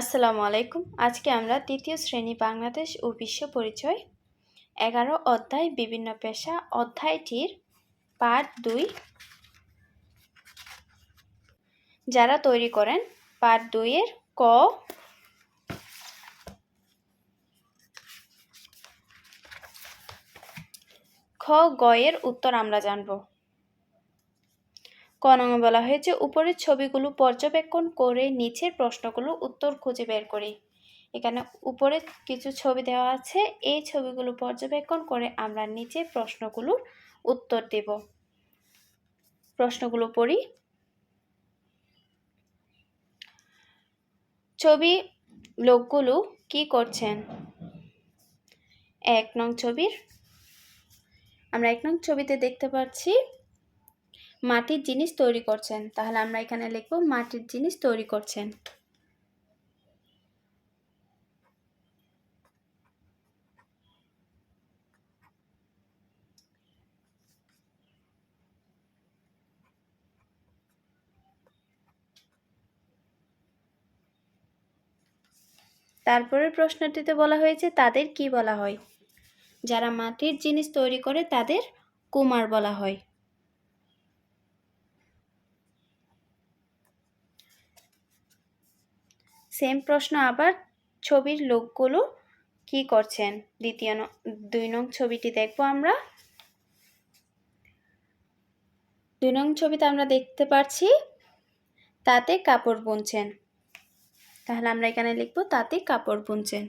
আসসালামু আলাইকুম। আজকে আমরা তৃতীয় শ্রেণি বাংলাদেশ ও বিশ্ব পরিচয় এগারো অধ্যায় বিভিন্ন পেশা। অধ্যায়টির পার্ট দুই। যারা তৈরি করেন, পার্ট দুইয়ের ক। খ গয়ের উত্তর আমরা জানব। ক বলা হয়েছে, উপরের ছবিগুলো পর্যবেক্ষণ করে নিচের প্রশ্নগুলো উত্তর খুঁজে বের করি। এখানে উপরে কিছু ছবি দেওয়া আছে, এই ছবিগুলো পর্যবেক্ষণ করে আমরা নিচে প্রশ্নগুলোর উত্তর দেব। প্রশ্নগুলো পড়ি। ছবি লোকগুলো কি করছেন? এক নং ছবির, আমরা এক নং ছবিতে দেখতে পাচ্ছি মাটির জিনিস তৈরি করছেন। তাহলে আমরা এখানে লিখব মাটির জিনিস তৈরি করছেন। তারপরের প্রশ্নটিতে বলা হয়েছে, তাদের কি বলা হয়? যারা মাটির জিনিস তৈরি করে, তাদের কুমার বলা হয়। সেম প্রশ্ন আবার ছবির লোকগুলো কি করছেন? দ্বিতীয় দুই নং ছবিটি দেখব আমরা। দুই নং ছবিতে আমরা দেখতে পাচ্ছি তাতে কাপড় বুনছেন। তাহলে আমরা এখানে লিখব, তাতে কাপড় বুনছেন।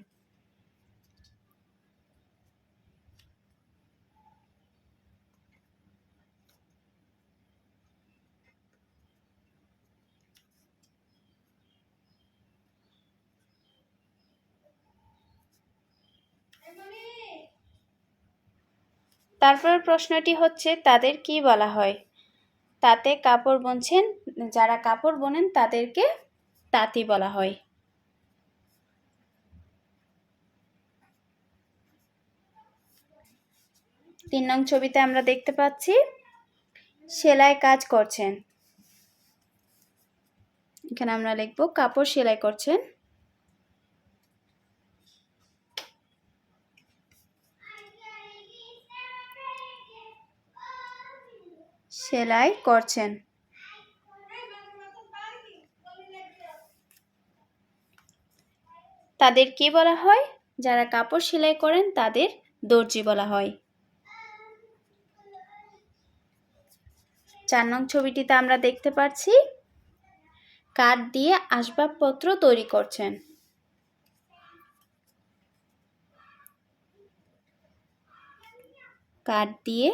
তারপর প্রশ্নটি হচ্ছে, তাদের কি বলা হয়? তাতে কাপড় বুনছেন, যারা কাপড় বোনেন তাদেরকে তাঁতি বলা হয়। তিন নং ছবিতে আমরা দেখতে পাচ্ছি, সেলাই কাজ করছেন। এখানে আমরা লিখব, কাপড় সেলাই করছেন। সেলাই করছেন। তাদের কি বলা হয়? যারা কাপড় সেলাই করেন, তাদের দর্জি বলা হয়। চার নং ছবিটিতে আমরা দেখতে পাচ্ছি কাঠ দিয়ে আসবাবপত্র তৈরি করছেন। কাঠ দিয়ে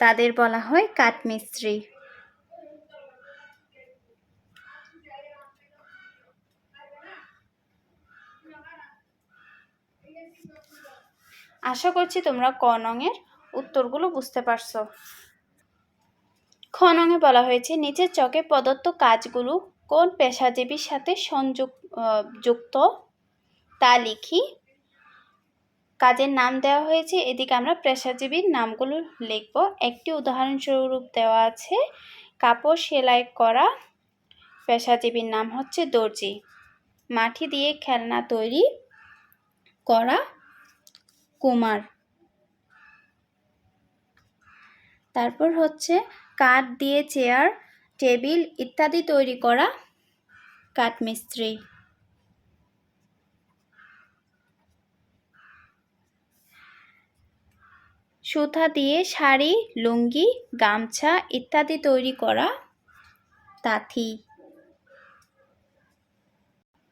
তাদের বলা হয় কাঠমিস্ত্রি। আশা করছি তোমরা ক উত্তরগুলো বুঝতে পারছ। খ বলা হয়েছে, নিচের চকে প্রদত্ত কাজগুলো কোন পেশাজীবীর সাথে সংযুক্ত যুক্ত তা লিখি কাজের নাম দেওয়া হয়েছে। এদিকে আমরা পেশাজীবীর নামগুলো লিখব। একটি উদাহরণস্বরূপ দেওয়া আছে, কাপড় সেলাই করা। পেশাজীবীর নাম হচ্ছে দর্জি। মাটি দিয়ে খেলনা তৈরি করা কুমার। তারপর হচ্ছে কাঠ দিয়ে চেয়ার, টেবিল ইত্যাদি তৈরি করা কাঠমিস্ত্রি। সুতা দিয়ে শাড়ি, লুঙ্গি, গামছা ইত্যাদি তৈরি করা তাঁতি।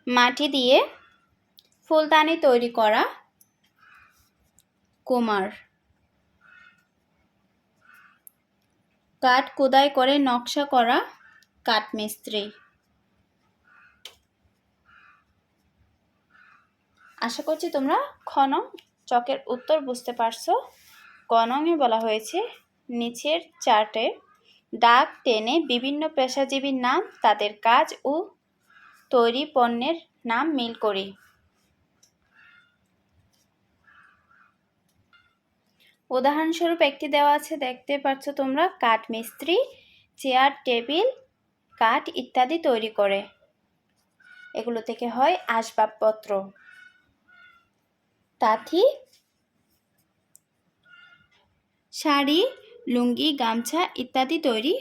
মাটি দিয়ে ফুলদানি তৈরি করা কুমার। কাঠ কোদাই করে নকশা করা কাঠমিস্ত্রি। আশা করছি তোমরা খন চকের উত্তর বুঝতে পারছ। কনঙে বলা হয়েছে। নিচের চার্টে ডাক টেনে বিভিন্ন পেশাজীবীর নাম, তাদের কাজ ও তৈরি পণ্যের নাম মিল করি। উদাহরণস্বরূপ একটি দেওয়া আছে, দেখতে পাচ্ছ তোমরা, কাঠ মিস্ত্রি, চেয়ার, টেবিল, কাঠ ইত্যাদি তৈরি করে। এগুলো থেকে হয় আসবাবপত্র। তাঁতি শাড়ি, লুঙ্গি, গামছা ইত্যাদি তৈরি।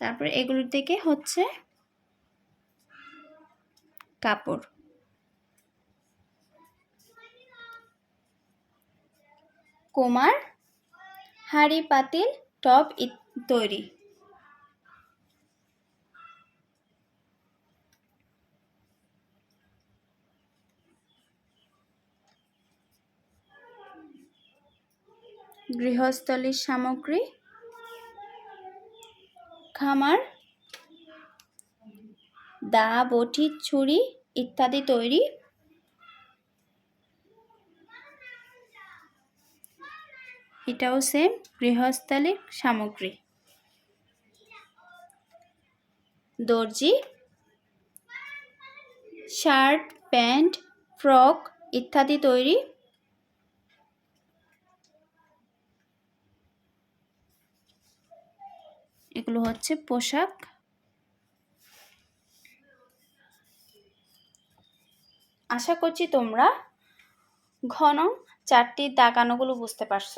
তারপরে এগুলো থেকে হচ্ছে কাপড়। কুমার, হাঁড়ি, পাতিল টব তৈরি। গৃহস্থলীর সামগ্রী, খামার, দা, বটি, ছুরি ইত্যাদি তৈরি। এটাও সেম গৃহস্থালির সামগ্রী। দর্জি, শার্ট, প্যান্ট, ফ্রক ইত্যাদি তৈরি। এগুলো হচ্ছে পোশাক। আশা করছি তোমরা ঘন চারটি দাগানোগুলো বুঝতে পারছ।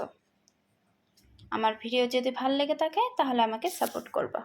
আমার ভিডিও যদি ভালো লেগে থাকে তাহলে আমাকে সাপোর্ট করবা।